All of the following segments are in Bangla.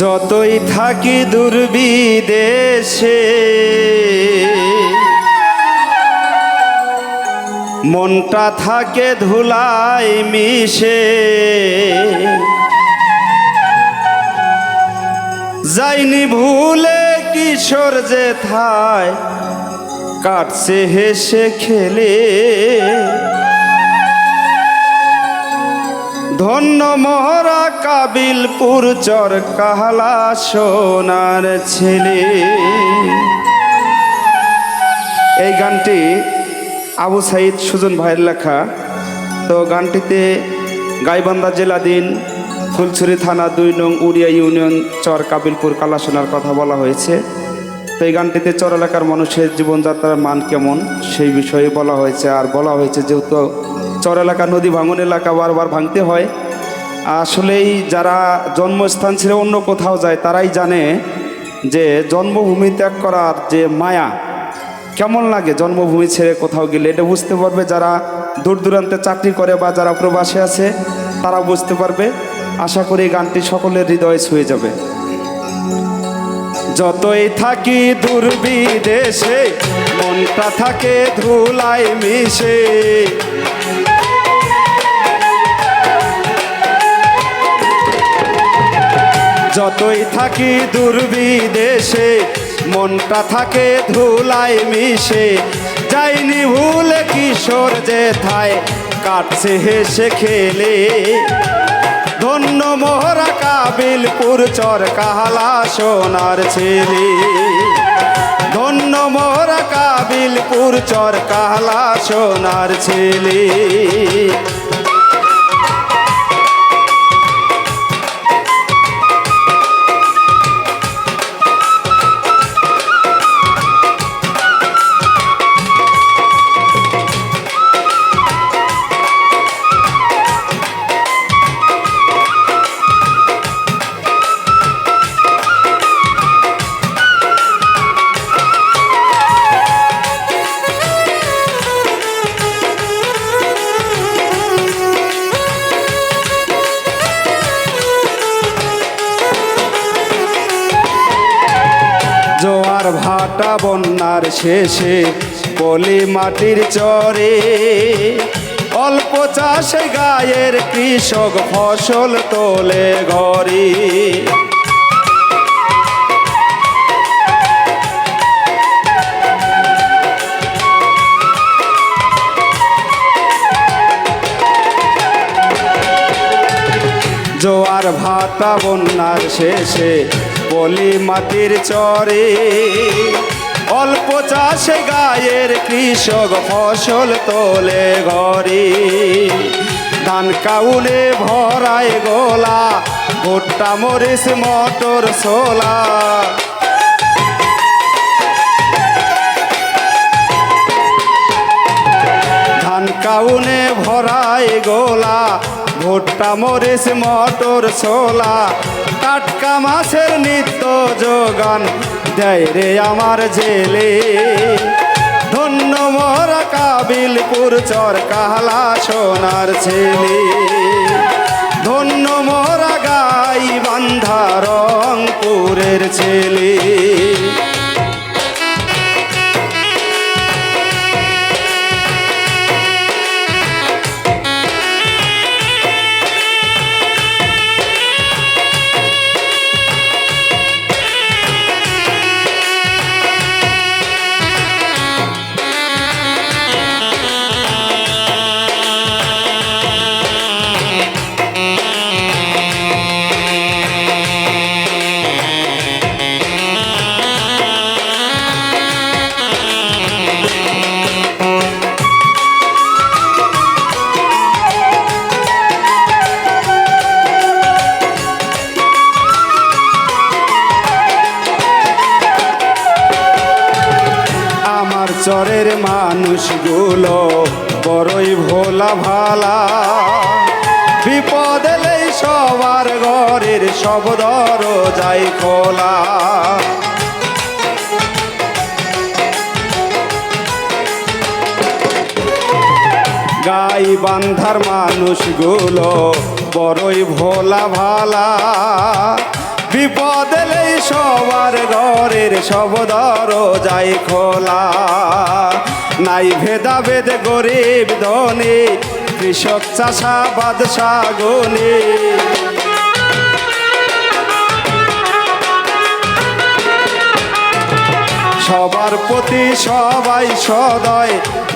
যতই থাকি দুর্বিদেশে, মনটা থাকে ধুলাই মিশে। যাইনি ভুলে কিশোর যে থায়, কাটছে হেসে খেলে। ধন্য মহরা কাবিলপুর চর কাহলা সোনার ছেলে। এই গানটি আবু সাইদ সুজন ভাইয়ের লেখা। তো গানটিতে গাইবান্ধা জেলাধীন ফুলছড়ি থানা দুই নং উড়িয়া ইউনিয়ন চর কাবিলপুর কালাসোনার কথা বলা হয়েছে। তো এই গানটিতে চর এলাকার মানুষের জীবনযাত্রার মান কেমন সেই বিষয়ে বলা হয়েছে। আর বলা হয়েছে যেহেতু চর এলাকা, নদী ভাঙন এলাকা বারবার ভাঙতে হয়। আসলেই যারা জন্মস্থান ছেড়ে অন্য কোথাও যায়, তারাই জানে যে জন্মভূমি ত্যাগ করার যে মায়া, কেমন লাগে জন্মভূমি ছেড়ে কোথাও গেলে? এটা বুঝতে পারবে যারা দূর দূরান্তে চাকরি করে বা যারা প্রবাসে আছে তারা বুঝতে পারবে। আশা করি গানটি সকলের হৃদয়ে ছুঁয়ে যাবে। যতই থাকি দুর্বিদেশে মনটা থাকে ধুলাই মিশে। যতই থাকি দুর্বিদেশে, মনটা থাকে ধুলাই মিশে। যাইনি ভুলে কিশোর যে থায় কাটছে হেসে খেলে। ধন্য মোহরা কাবিলপুর চর কাহালা সোনার ছেলে। ধন্য মোহরা কাবিলপুর চর কাহালা সোনার ছেলে। ভাটা বন্যার শেষে পলি মাটির চরে অল্প চাষে গায়ের কৃষক ফসল তোলে ঘরে। জোয়ার ভাটা বন্যার শেষে পলি মাটির চরে, অল্প চাষে গায়ের কৃষক ফসল তোলে ঘরে। ধান কাউলে ভরায় গোলা ভুট্টা মরিচ, মটর সোলা ধান কাউনে ভরায় গোলা ভুট্টা মরিচ, মটর, ছোলা। টাটকা মাছের নিত্য যোগান দেয় রে আমার জেলে। ধন্য মর কাবিলপুর চর কাহলা সোনার ছেলে। ধন্য মরা গাই বান্ধা রংপুরের ছেলে। চরের মানুষগুলো বড়ই ভোলা ভালা। বিপদ এলেই সবার ঘরের সব দরজাই খোলা। গাই বান্ধার মানুষগুলো বড়ই ভোলা ভালা। বিপদ এলেই সবার ঘরের সব দরজাই খোলা। নাই ভেদাভেদ গরিব ধনী, কৃষক চাষা বাদশা গনি সবার প্রতি সবাই সদয়,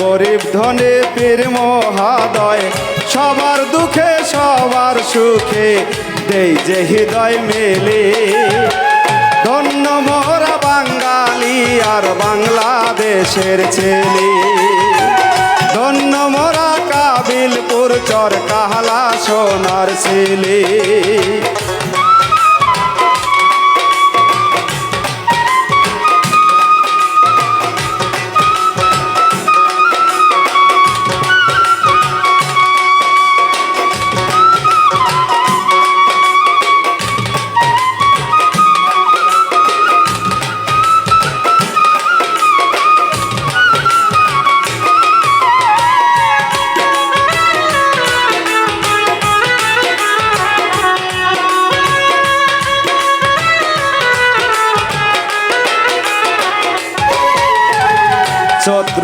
গরিব ধনে, পীর মহাদয়। সবার দুঃখে, সবার সুখে দেই যে হৃদয় মেলে, ধন্য মোরা বাঙালি আর বাংলাদেশের ছেলে। ধন্য মোরা কাবিলপুর চর কাহালা সোনার ছেলে।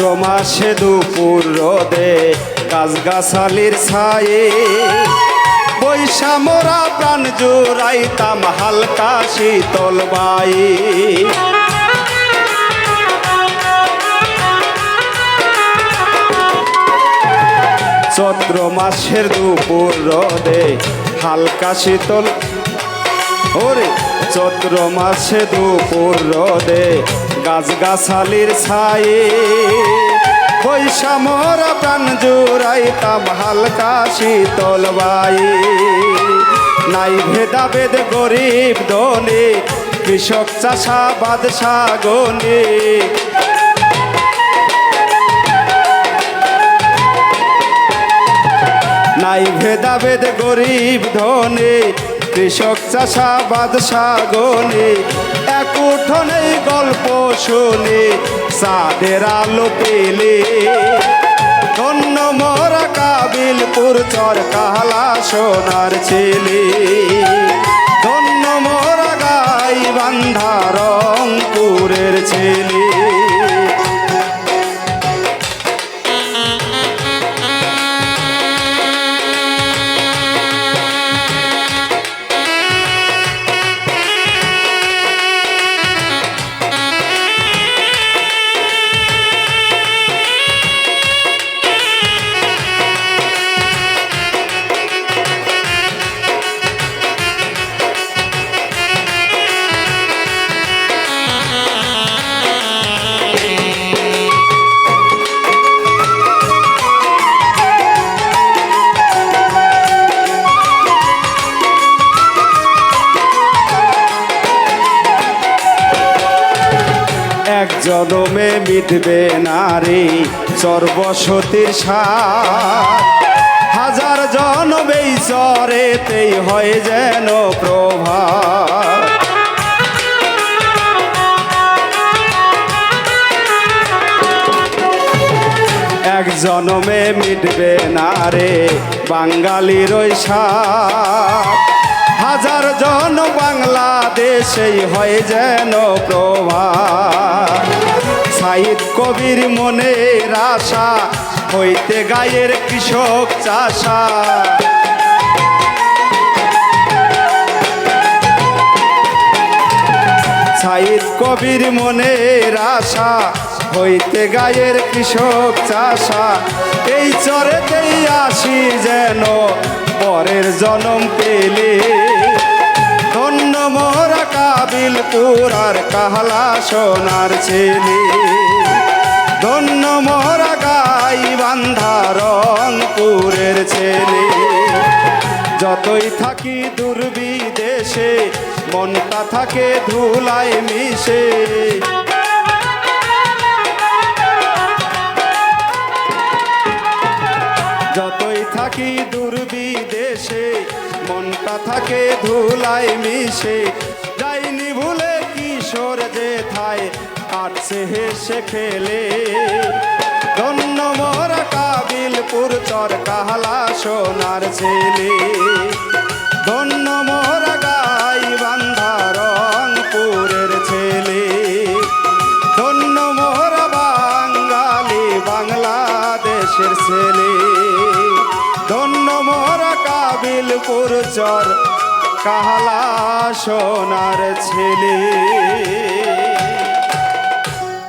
চৈত্র মাসে দুপুর রোদে গাছগাছালির ছায়ে বৈশা মোরা প্রাণ জোড়াইতাম হালকা শীতল বাই চৈত্র মাসের দুপুর রোদে হালকা শীতল ওরে, চৈত্র মাসে দুপুর রোদে গাছগাছালির ছায়ে পয়সা মোরা প্রাণ জুড়াইতাম হালকা শীতল বাই নাই ভেদাভেদ গরিব ধনী, কৃষক চাষা বাদশা গনি। নাই ভেদাভেদ গরিব ধনী, কৃষক চাষা বাদশা গনি। এক এই গল্প শুনে, সাদের আলো পেলে। ধন্য মোরা কাবিলপুর চর কাহলা সোনার ছেলে। ধন্য মোরা গাই বান্ধা মিটবে নারী সর্বসতীর সার। হাজার জনমেই চরেতেই হয় যেন প্রভা এক জনমে মিটবে না রে বাঙালির হাজার জন বাংলাদেশেই হয় যেন প্রভা সাইদ কবির মনের আশা, হইতে গায়ের কৃষক চাষা। সাইদ কবির মনের আশা, হইতে গায়ের কৃষক চাষা। এই চরেতেই আসি যেন পরের জনম পেলে। মোরা কাবিলপুর আর কাহলা সোনার ছেলে ধন্য মোরা গাই বান্ধা রংপুরের ছেলে যতই থাকি দুর্বিদেশে, মনটা থাকে ধুলায় মিশে। যতই থাকি দুর্বিদেশে মনটা থাকে ধুলাই মিশে। যাইনি ভুলে কিশোর যে থায় কাটছে হেসে খেলে। ধন্য মোরা কাবিলপুর চর কাহালা সোনার ছেলে। ধন্য মোরা গাই চর কাহালা সোনার ছেলে